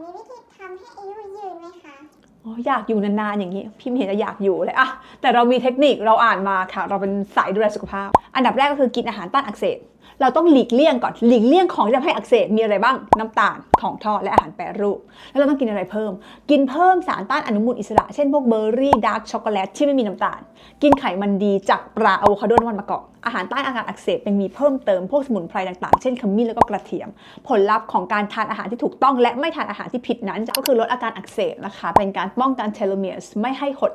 มีวิธีทำให้อายุยืนไหมคะอ๋ออยากอยู่นานๆอย่างนี้ พิมเห็นจะอยากอยู่เลยอะแต่เรามีเทคนิคเราอ่านมาค่ะ เราเป็นสายดูแลสุขภาพ อันดับแรกก็คือกินอาหารต้านอักเสบ เราต้องหลีกเลี่ยงก่อนหลีกเลี่ยงของที่ทำให้อักเสบมีอะไรบ้างน้ำตาลของทอดและอาหารแปรรูป แล้วเราต้องกินอะไรเพิ่ม กินเพิ่มสารต้านอนุมูลอิสระ เช่นพวกเบอร์รี่ดาร์กช็อกโกแลตที่ไม่มีน้ำตาล กินไขมันดีจากปลาอะโวคาโดน้ำมันมะกอกอาหารต้านอาการอักเสบยังมีเพิ่มเติมพวกสมุนไพรต่างๆ เช่นขมิ้นแล้วก็กระเทียม ผลลัพธ์ของการทานอาหารที่ถูกต้องและไม่ทานอาหารที่ผิดนั้น ก็คือลดอาการอักเสบนะคะเป็นการป้องกันเทโลเมียร์ไม่ให้หด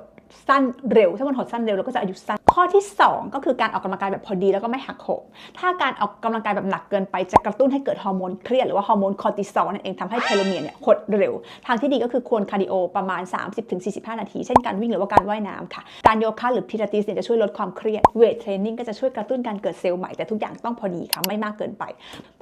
สั้นเร็ว ถ้ามันหดสั้นเร็วเราก็จะอายุสั้น ข้อที่ 2 ก็คือการออกกำลังกายแบบพอดีแล้วก็ไม่หักโหมถ้าการออกกำลังกายแบบหนักเกินไปจะกระตุ้นให้เกิดฮอร์โมนเครียดหรือว่าฮอร์โมนคอร์ติซอลนั่นเองทำให้เทโลเมียร์เนี่ยหดเร็ว ทางที่ดีก็คือควรคาร์ดิโอประมาณ 30-45 นาที เช่นการวิ่งหรือว่าการว่ายน้ำค่ะ การโยคะหรือพิลาทิสเนี่ยจะช่วยลดความเครียดเวทเทรนนิ่งก็จะช่วยกระตุ้นการเกิดเซลล์ใหม่แต่ทุกอย่างต้องพอดีค่ะไม่มากเกินไป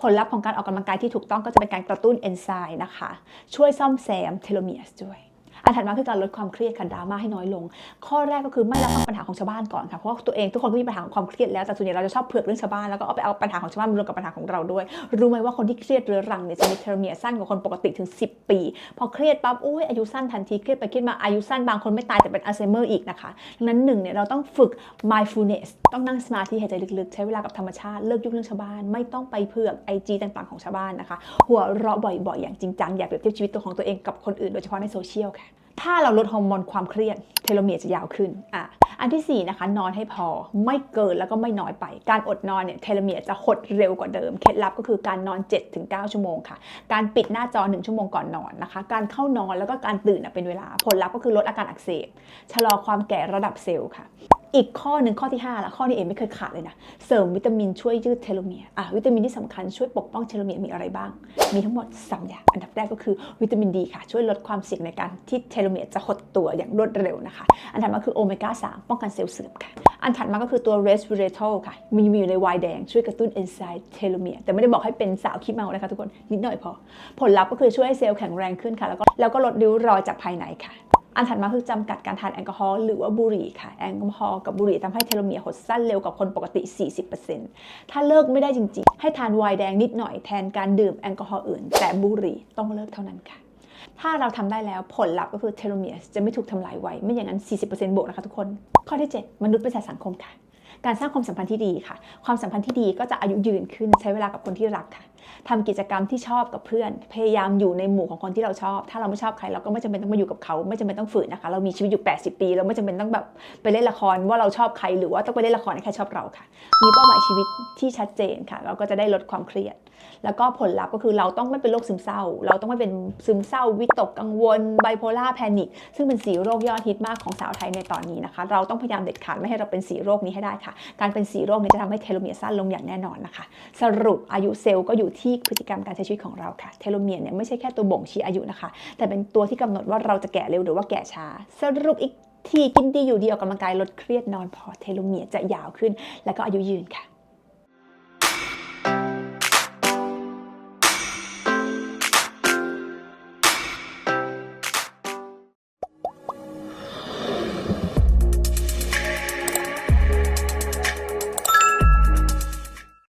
ผลลัพธ์ของการออกกำลังกายที่ถูกต้องก็จะเป็นการกระตุ้นเอนไซม์นะคะช่วยซ่อมแซมเทโลเมียร์ด้วย อันถัดมาคือการลดความเครียดค่ะดราม่าให้น้อยลง ข้อแรกก็คือไม่รับฟังปัญหาของชาวบ้านก่อนค่ะเพราะว่าตัวเองทุกคนก็มีปัญหาความเครียดแล้วแต่ส่วนใหญ่เราจะชอบเผือกเรื่องชาวบ้านแล้วก็เอาไปเอาปัญหาของชาวบ้านมารวมกับปัญหาของเราด้วย รู้ไหมว่าคนที่เครียดเรื้อรังเนี่ยจะมีเทโลเมียร์สั้นกว่าคนปกติถึง 10 ปี พอเครียดปั๊บอุ้ยอายุสั้นทันทีเครียดไปเครียดมาอายุสั้นบางคนไม่ตายแต่เป็นอัลไซเมอร์อีกนะคะดังนั้นหนึ่งเนี่ยเราต้องฝึก mindfulness ต้องนั่งสมาธิหายใจลึกๆ ใช้เวลากับธรรมชาติเลิกยุ่งเรื่องชาวบ้าน ไม่ต้องไปเผือกไอจีต่างๆของชาวบ้านนะคะ หัวเราะบ่อยๆ อย่างจริงจังอย่าเปรียบเทียบชีวิตตัวของตัวเองกับคนอื่นโดยเฉพาะในโซเชียลค่ะถ้าเราลดฮอร์โมนความเครียดเทโลเมียร์จะยาวขึ้นอะอันที่4นะคะนอนให้พอไม่เกินแล้วก็ไม่น้อยไป การอดนอนเนี่ยเทโลเมียร์จะหดเร็วกว่าเดิม เคล็ดลับก็คือการนอน 7-9 ชั่วโมงค่ะ การปิดหน้าจอ 1 ชั่วโมงก่อนนอนนะคะ การเข้านอนแล้วก็การตื่นเป็นเวลา ผลลัพธ์ก็คือลดอาการอักเสบชะลอความแก่ระดับเซลล์ค่ะ อีกข้อหนึ่งข้อที่5ละข้อนี้เองไม่เคยขาดเลยนะ เสริมวิตามินช่วยยืดเทโลเมียร์อะวิตามินที่สำคัญช่วยปกป้องเทโลเมียร์มีอะไรบ้าง มีทั้งหมด3อย่างอันดับแรกก็คือวิตามินดีค่ะ ช่วยลดความเสี่ยงในการที่เทโลเมียร์จะหดตัวอย่างรวดเร็วนะคะ อันถัดมาคือโอเมก้า3ป้องกันเซลล์เสื่อมค่ะอันถัดมาก็คือตัว resveratrol ค่ะ มีมีอยู่ในไวน์แดงช่วยกระตุ้นเอนไซม์เทโลเมียร์แต่ไม่ได้บอกให้เป็นสาวขี้เมานะคะทุกคนนิดหน่อยพอ ผลลัพธ์ก็คือช่วยให้เซลล์แข็งแรงขึ้นค่ะ แล้วก็แล้วก็ลดริ้วรอยจากภายในค่ะ อันถัดมาคือจำกัดการทานแอลกอฮอล์หรือว่าบุหรี่ค่ะ แอลกอฮอล์กับบุหรี่ทำให้เทโลเมียร์หดสั้นเร็วกว่าคนปกติ 40%ถ้าเลิกไม่ได้จริงๆ ให้ทานไวน์แดงนิดหน่อยแทนการดื่มแอลกอฮอล์อื่น แต่บุหรี่ต้องเลิกเท่านั้นค่ะถ้าเราทำได้แล้วผลลัพธ์ก็คือเทโลเมียร์จะไม่ถูกทำลายไวไม่อย่างนั้น 40%บวกนะคะทุกคน ข้อที่ 7 มนุษย์เป็นสัตว์สังคมค่ะ การสร้างความสัมพันธ์ที่ดีค่ะ ความสัมพันธ์ที่ดีก็จะอายุยืนขึ้นใช้เวลากับคนที่รักค่ะทำกิจกรรมที่ชอบกับเพื่อน พยายามอยู่ในหมู่ของคนที่เราชอบ ถ้าเราไม่ชอบใครเราก็ไม่จำเป็นต้องมาอยู่กับเขา ไม่จำเป็นต้องฝืนนะคะ เรามีชีวิตอยู่ 80 ปี เราไม่จำเป็นต้องแบบไปเล่นละครว่าเราชอบใครหรือว่าต้องไปเล่นละครให้ใครชอบเราค่ะ มีเป้าหมายชีวิตที่ชัดเจนค่ะ เราก็จะได้ลดความเครียด แล้วก็ผลลัพธ์ก็คือเราต้องไม่เป็นโรคซึมเศร้า เราต้องไม่เป็นซึมเศร้าวิตกกังวลไบโพล่าแพนิคซึ่งเป็นสีโรคยอดฮิตมากของสาวไทยในตอนนี้นะคะ เราต้องพยายามเด็ดขาดไม่ให้เราเป็นสีโรคนี้ให้ได้ค่ะ การเป็นสีโรคนี้จะทำให้เทโลเมียร์สั้นลงอย่างแน่นอนนะคะ สรุปอายุเซลล์ก็อยู่ที่พฤติกรรมการใช้ชีวิตของเราค่ะ เทโลเมียร์เนี่ยไม่ใช่แค่ตัวบ่งชี้อายุนะคะ แต่เป็นตัวที่กำหนดว่าเราจะแก่เร็วหรือว่าแก่ช้า สรุปอีกทีกินดีอยู่ดีออกกำลังกายลดเครียดนอนพอเทโลเมียร์จะยาวขึ้น แล้วก็อายุยืนค่ะ